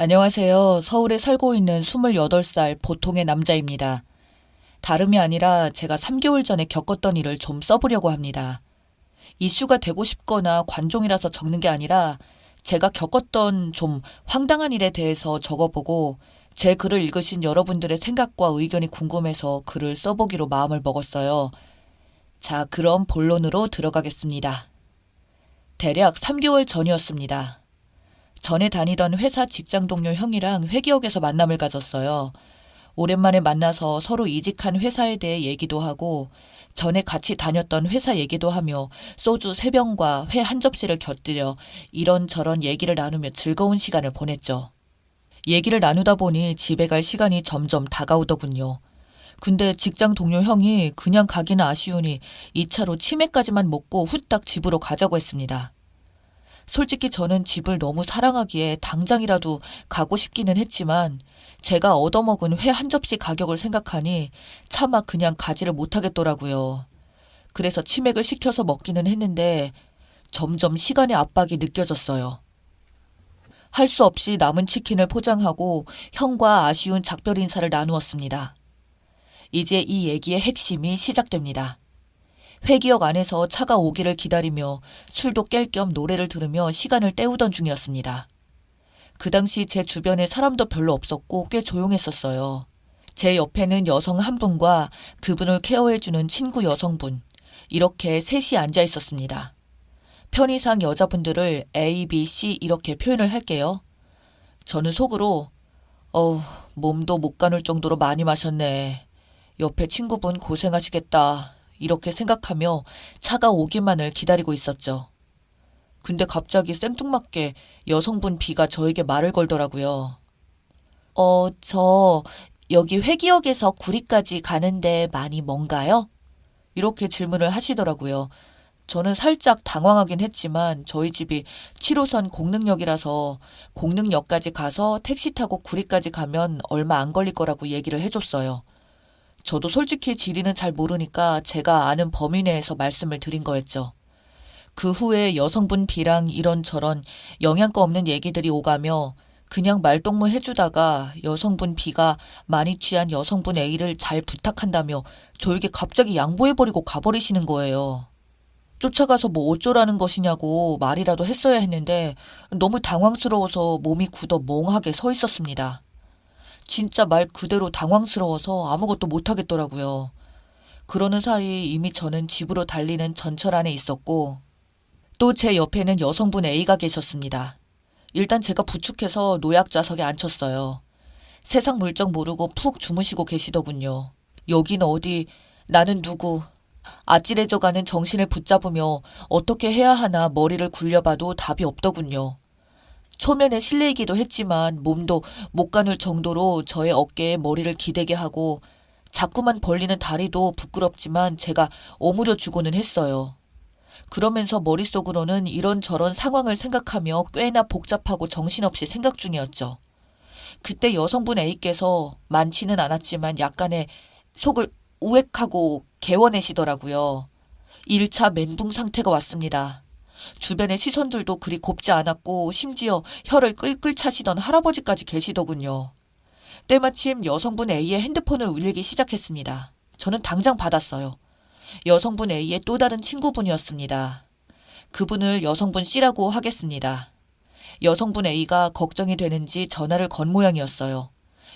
안녕하세요. 서울에 살고 있는 28살 보통의 남자입니다. 다름이 아니라 제가 3개월 전에 겪었던 일을 좀 써보려고 합니다. 이슈가 되고 싶거나 관종이라서 적는 게 아니라 제가 겪었던 좀 황당한 일에 대해서 적어보고 제 글을 읽으신 여러분들의 생각과 의견이 궁금해서 글을 써보기로 마음을 먹었어요. 자, 그럼 본론으로 들어가겠습니다. 대략 3개월 전이었습니다. 전에 다니던 회사 직장 동료 형이랑 회기역에서 만남을 가졌어요. 오랜만에 만나서 서로 이직한 회사에 대해 얘기도 하고 전에 같이 다녔던 회사 얘기도 하며 소주 세병과 회 한 접시를 곁들여 이런저런 얘기를 나누며 즐거운 시간을 보냈죠. 얘기를 나누다 보니 집에 갈 시간이 점점 다가오더군요. 근데 직장 동료 형이 그냥 가기는 아쉬우니 2차로 치맥까지만 먹고 후딱 집으로 가자고 했습니다. 솔직히 저는 집을 너무 사랑하기에 당장이라도 가고 싶기는 했지만 제가 얻어먹은 회 한 접시 가격을 생각하니 차마 그냥 가지를 못하겠더라고요. 그래서 치맥을 시켜서 먹기는 했는데 점점 시간의 압박이 느껴졌어요. 할 수 없이 남은 치킨을 포장하고 형과 아쉬운 작별 인사를 나누었습니다. 이제 이 얘기의 핵심이 시작됩니다. 회기역 안에서 차가 오기를 기다리며 술도 깰 겸 노래를 들으며 시간을 때우던 중이었습니다. 그 당시 제 주변에 사람도 별로 없었고 꽤 조용했었어요. 제 옆에는 여성 한 분과 그분을 케어해주는 친구 여성분, 이렇게 셋이 앉아 있었습니다. 편의상 여자분들을 A, B, C 이렇게 표현을 할게요. 저는 속으로, 어우, 몸도 못 가눌 정도로 많이 마셨네. 옆에 친구분 고생하시겠다. 이렇게 생각하며 차가 오기만을 기다리고 있었죠. 근데 갑자기 생뚱맞게 여성분 B가 저에게 말을 걸더라고요. 어, 저 여기 회기역에서 구리까지 가는데 많이 먼가요? 이렇게 질문을 하시더라고요. 저는 살짝 당황하긴 했지만 저희 집이 7호선 공릉역이라서 공릉역까지 가서 택시 타고 구리까지 가면 얼마 안 걸릴 거라고 얘기를 해줬어요. 저도 솔직히 지리는 잘 모르니까 제가 아는 범위 내에서 말씀을 드린 거였죠. 그 후에 여성분 B랑 이런저런 영양가 없는 얘기들이 오가며 그냥 말동무 해주다가 여성분 B가 많이 취한 여성분 A를 잘 부탁한다며 저에게 갑자기 양보해버리고 가버리시는 거예요. 쫓아가서 뭐 어쩌라는 것이냐고 말이라도 했어야 했는데 너무 당황스러워서 몸이 굳어 멍하게 서 있었습니다. 진짜 말 그대로 당황스러워서 아무것도 못하겠더라고요. 그러는 사이 이미 저는 집으로 달리는 전철 안에 있었고 또 제 옆에는 여성분 A가 계셨습니다. 일단 제가 부축해서 노약 좌석에 앉혔어요. 세상 물정 모르고 푹 주무시고 계시더군요. 여긴 어디, 나는 누구. 아찔해져가는 정신을 붙잡으며 어떻게 해야 하나 머리를 굴려봐도 답이 없더군요. 초면에 실례이기도 했지만 몸도 못 가눌 정도로 저의 어깨에 머리를 기대게 하고 자꾸만 벌리는 다리도 부끄럽지만 제가 오므려 주고는 했어요. 그러면서 머릿속으로는 이런저런 상황을 생각하며 꽤나 복잡하고 정신없이 생각 중이었죠. 그때 여성분 A께서 많지는 않았지만 약간의 속을 우액하고 개워내시더라고요. 1차 멘붕 상태가 왔습니다. 주변의 시선들도 그리 곱지 않았고 심지어 혀를 끌끌 차시던 할아버지까지 계시더군요. 때마침 여성분 A의 핸드폰을 울리기 시작했습니다. 저는 당장 받았어요. 여성분 A의 또 다른 친구분이었습니다. 그분을 여성분 C라고 하겠습니다. 여성분 A가 걱정이 되는지 전화를 건 모양이었어요.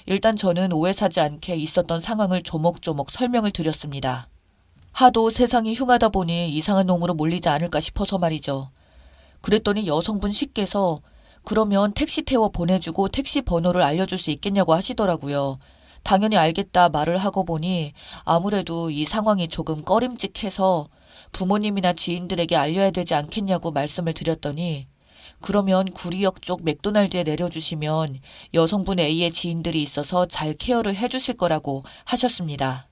일단 저는 오해 사지 않게 있었던 상황을 조목조목 설명을 드렸습니다. 하도 세상이 흉하다 보니 이상한 놈으로 몰리지 않을까 싶어서 말이죠. 그랬더니 여성분 C께서 그러면 택시 태워 보내주고 택시 번호를 알려줄 수 있겠냐고 하시더라고요. 당연히 알겠다 말을 하고 보니 아무래도 이 상황이 조금 꺼림직해서 부모님이나 지인들에게 알려야 되지 않겠냐고 말씀을 드렸더니 그러면 구리역 쪽 맥도날드에 내려주시면 여성분 A의 지인들이 있어서 잘 케어를 해주실 거라고 하셨습니다.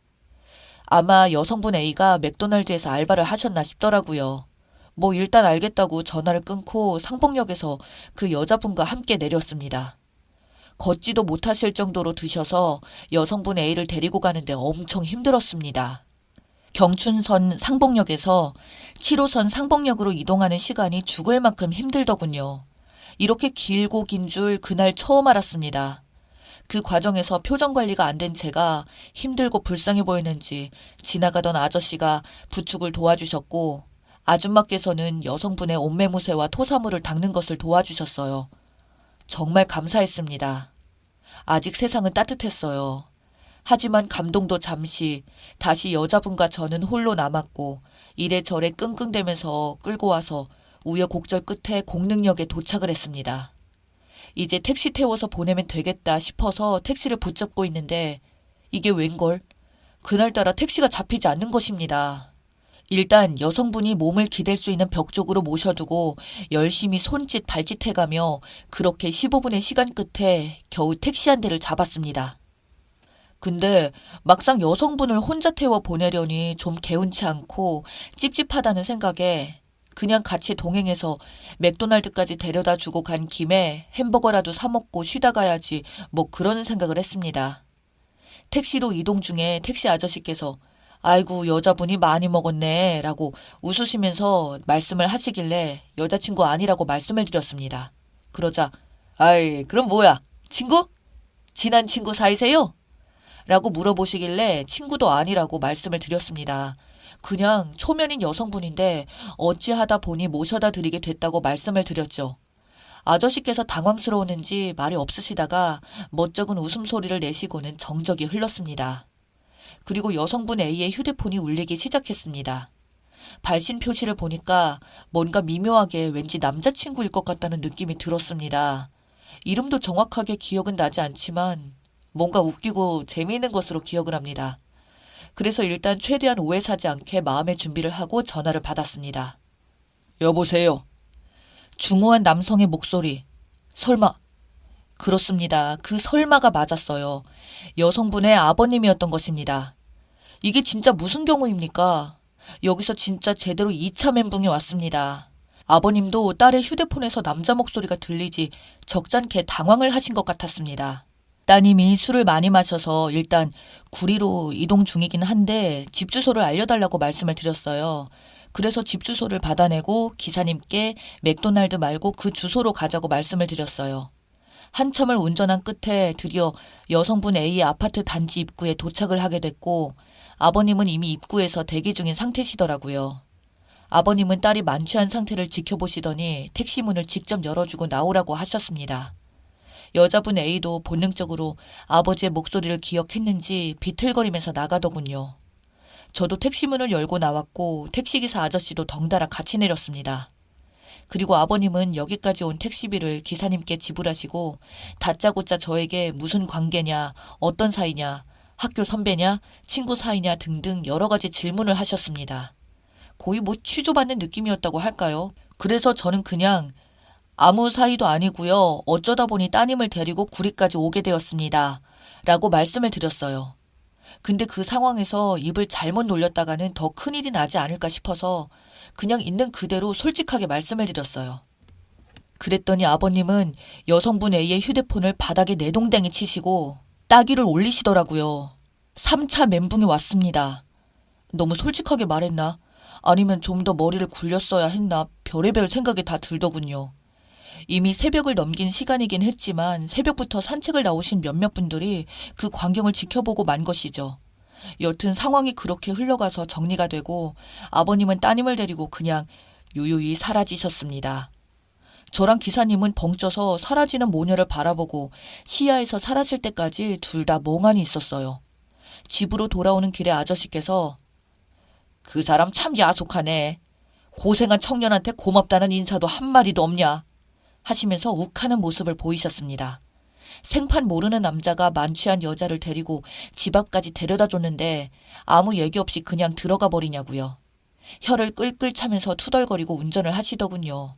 아마 여성분 A가 맥도날드에서 알바를 하셨나 싶더라고요. 뭐 일단 알겠다고 전화를 끊고 상봉역에서 그 여자분과 함께 내렸습니다. 걷지도 못하실 정도로 드셔서 여성분 A를 데리고 가는데 엄청 힘들었습니다. 경춘선 상봉역에서 7호선 상봉역으로 이동하는 시간이 죽을 만큼 힘들더군요. 이렇게 길고 긴 줄 그날 처음 알았습니다. 그 과정에서 표정 관리가 안 된 제가 힘들고 불쌍해 보이는지 지나가던 아저씨가 부축을 도와주셨고 아줌마께서는 여성분의 옷매무새와 토사물을 닦는 것을 도와주셨어요. 정말 감사했습니다. 아직 세상은 따뜻했어요. 하지만 감동도 잠시 다시 여자분과 저는 홀로 남았고 이래저래 끙끙대면서 끌고 와서 우여곡절 끝에 공릉역에 도착을 했습니다. 이제 택시 태워서 보내면 되겠다 싶어서 택시를 붙잡고 있는데 이게 웬걸? 그날따라 택시가 잡히지 않는 것입니다. 일단 여성분이 몸을 기댈 수 있는 벽 쪽으로 모셔두고 열심히 손짓 발짓 해가며 그렇게 15분의 시간 끝에 겨우 택시 한 대를 잡았습니다. 근데 막상 여성분을 혼자 태워 보내려니 좀 개운치 않고 찝찝하다는 생각에 그냥 같이 동행해서 맥도날드까지 데려다 주고 간 김에 햄버거라도 사 먹고 쉬다 가야지 뭐 그런 생각을 했습니다. 택시로 이동 중에 택시 아저씨께서 아이고 여자분이 많이 먹었네 라고 웃으시면서 말씀을 하시길래 여자친구 아니라고 말씀을 드렸습니다. 그러자 아이 그럼 뭐야 친구? 친한 친구 사이세요? 라고 물어보시길래 친구도 아니라고 말씀을 드렸습니다. 그냥 초면인 여성분인데 어찌하다 보니 모셔다 드리게 됐다고 말씀을 드렸죠. 아저씨께서 당황스러웠는지 말이 없으시다가 멋쩍은 웃음소리를 내시고는 정적이 흘렀습니다. 그리고 여성분 A의 휴대폰이 울리기 시작했습니다. 발신 표시를 보니까 뭔가 미묘하게 왠지 남자친구일 것 같다는 느낌이 들었습니다. 이름도 정확하게 기억은 나지 않지만 뭔가 웃기고 재미있는 것으로 기억을 합니다. 그래서 일단 최대한 오해 사지 않게 마음의 준비를 하고 전화를 받았습니다. 여보세요. 중후한 남성의 목소리. 설마. 그렇습니다. 그 설마가 맞았어요. 여성분의 아버님이었던 것입니다. 이게 진짜 무슨 경우입니까? 여기서 진짜 제대로 2차 멘붕이 왔습니다. 아버님도 딸의 휴대폰에서 남자 목소리가 들리지 적잖게 당황을 하신 것 같았습니다. 따님이 술을 많이 마셔서 일단 구리로 이동 중이긴 한데 집 주소를 알려달라고 말씀을 드렸어요. 그래서 집 주소를 받아내고 기사님께 맥도날드 말고 그 주소로 가자고 말씀을 드렸어요. 한참을 운전한 끝에 드디어 여성분 A의 아파트 단지 입구에 도착을 하게 됐고 아버님은 이미 입구에서 대기 중인 상태시더라고요. 아버님은 딸이 만취한 상태를 지켜보시더니 택시 문을 직접 열어주고 나오라고 하셨습니다. 여자분 A도 본능적으로 아버지의 목소리를 기억했는지 비틀거리면서 나가더군요. 저도 택시 문을 열고 나왔고 택시기사 아저씨도 덩달아 같이 내렸습니다. 그리고 아버님은 여기까지 온 택시비를 기사님께 지불하시고 다짜고짜 저에게 무슨 관계냐, 어떤 사이냐, 학교 선배냐, 친구 사이냐 등등 여러 가지 질문을 하셨습니다. 거의 뭐 취조받는 느낌이었다고 할까요? 그래서 저는 그냥 아무 사이도 아니고요. 어쩌다 보니 따님을 데리고 구리까지 오게 되었습니다. 라고 말씀을 드렸어요. 근데 그 상황에서 입을 잘못 놀렸다가는 더 큰일이 나지 않을까 싶어서 그냥 있는 그대로 솔직하게 말씀을 드렸어요. 그랬더니 아버님은 여성분 A의 휴대폰을 바닥에 내동댕이 치시고 따귀를 올리시더라고요. 3차 멘붕이 왔습니다. 너무 솔직하게 말했나? 아니면 좀 더 머리를 굴렸어야 했나? 별의별 생각이 다 들더군요. 이미 새벽을 넘긴 시간이긴 했지만 새벽부터 산책을 나오신 몇몇 분들이 그 광경을 지켜보고 만 것이죠. 여튼 상황이 그렇게 흘러가서 정리가 되고 아버님은 따님을 데리고 그냥 유유히 사라지셨습니다. 저랑 기사님은 벙쪄서 사라지는 모녀를 바라보고 시야에서 사라질 때까지 둘 다 멍하니 있었어요. 집으로 돌아오는 길에 아저씨께서 그 사람 참 야속하네. 고생한 청년한테 고맙다는 인사도 한마디도 없냐. 하시면서 욱하는 모습을 보이셨습니다. 생판 모르는 남자가 만취한 여자를 데리고 집 앞까지 데려다 줬는데 아무 얘기 없이 그냥 들어가 버리냐고요. 혀를 끌끌 차면서 투덜거리고 운전을 하시더군요.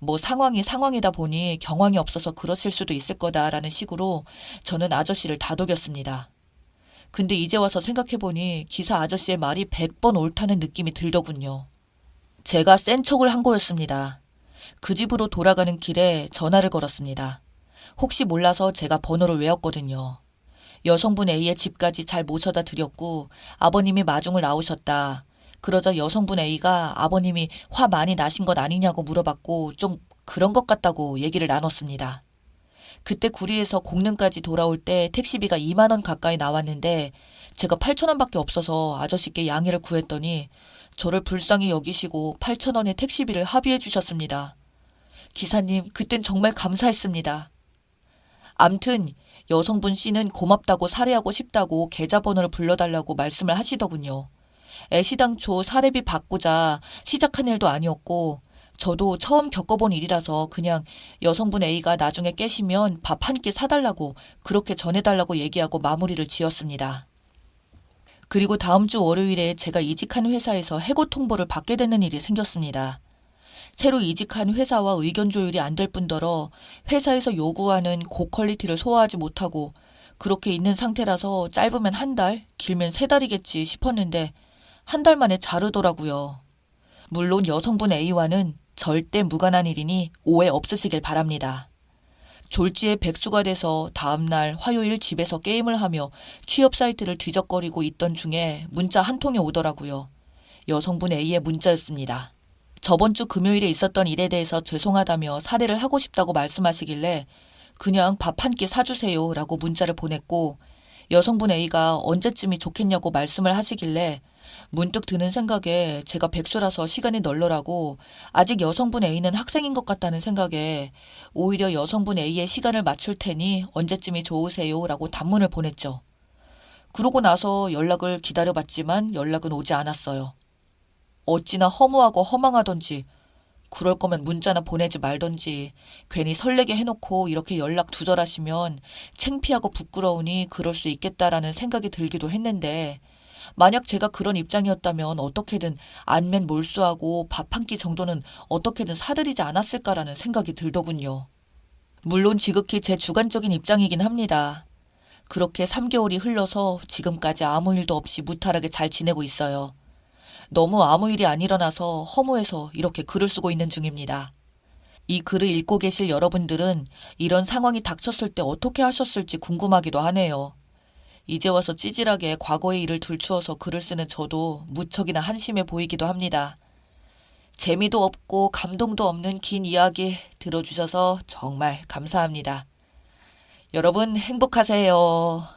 뭐 상황이 상황이다 보니 경황이 없어서 그러실 수도 있을 거다라는 식으로 저는 아저씨를 다독였습니다. 근데 이제 와서 생각해보니 기사 아저씨의 말이 100번 옳다는 느낌이 들더군요. 제가 센 척을 한 거였습니다. 그 집으로 돌아가는 길에 전화를 걸었습니다. 혹시 몰라서 제가 번호를 외웠거든요. 여성분 A의 집까지 잘 모셔다 드렸고 아버님이 마중을 나오셨다. 그러자 여성분 A가 아버님이 화 많이 나신 것 아니냐고 물어봤고 좀 그런 것 같다고 얘기를 나눴습니다. 그때 구리에서 공릉까지 돌아올 때 택시비가 2만 원 가까이 나왔는데 제가 8천 원밖에 없어서 아저씨께 양해를 구했더니 저를 불쌍히 여기시고 8천 원의 택시비를 합의해 주셨습니다. 기사님, 그땐 정말 감사했습니다. 암튼 여성분 씨는 고맙다고 살해하고 싶다고 계좌번호를 불러달라고 말씀을 하시더군요. 애시당초 사례비 받고자 시작한 일도 아니었고 저도 처음 겪어본 일이라서 그냥 여성분 A가 나중에 깨시면 밥 한 끼 사달라고 그렇게 전해달라고 얘기하고 마무리를 지었습니다. 그리고 다음 주 월요일에 제가 이직한 회사에서 해고 통보를 받게 되는 일이 생겼습니다. 새로 이직한 회사와 의견 조율이 안 될 뿐더러 회사에서 요구하는 고퀄리티를 소화하지 못하고 그렇게 있는 상태라서 짧으면 한 달, 길면 세 달이겠지 싶었는데 한 달 만에 자르더라고요. 물론 여성분 A와는 절대 무관한 일이니 오해 없으시길 바랍니다. 졸지에 백수가 돼서 다음날 화요일 집에서 게임을 하며 취업 사이트를 뒤적거리고 있던 중에 문자 한 통이 오더라고요. 여성분 A의 문자였습니다. 저번 주 금요일에 있었던 일에 대해서 죄송하다며 사례를 하고 싶다고 말씀하시길래 그냥 밥 한 끼 사주세요 라고 문자를 보냈고 여성분 A가 언제쯤이 좋겠냐고 말씀을 하시길래 문득 드는 생각에 제가 백수라서 시간이 널널하고 아직 여성분 A는 학생인 것 같다는 생각에 오히려 여성분 A의 시간을 맞출 테니 언제쯤이 좋으세요 라고 단문을 보냈죠. 그러고 나서 연락을 기다려봤지만 연락은 오지 않았어요. 어찌나 허무하고 허망하던지 그럴 거면 문자나 보내지 말던지 괜히 설레게 해놓고 이렇게 연락 두절하시면 창피하고 부끄러우니 그럴 수 있겠다라는 생각이 들기도 했는데 만약 제가 그런 입장이었다면 어떻게든 안면 몰수하고 밥 한 끼 정도는 어떻게든 사드리지 않았을까라는 생각이 들더군요. 물론 지극히 제 주관적인 입장이긴 합니다. 그렇게 3개월이 흘러서 지금까지 아무 일도 없이 무탈하게 잘 지내고 있어요. 너무 아무 일이 안 일어나서 허무해서 이렇게 글을 쓰고 있는 중입니다. 이 글을 읽고 계실 여러분들은 이런 상황이 닥쳤을 때 어떻게 하셨을지 궁금하기도 하네요. 이제 와서 찌질하게 과거의 일을 들추어서 글을 쓰는 저도 무척이나 한심해 보이기도 합니다. 재미도 없고 감동도 없는 긴 이야기 들어주셔서 정말 감사합니다. 여러분 행복하세요.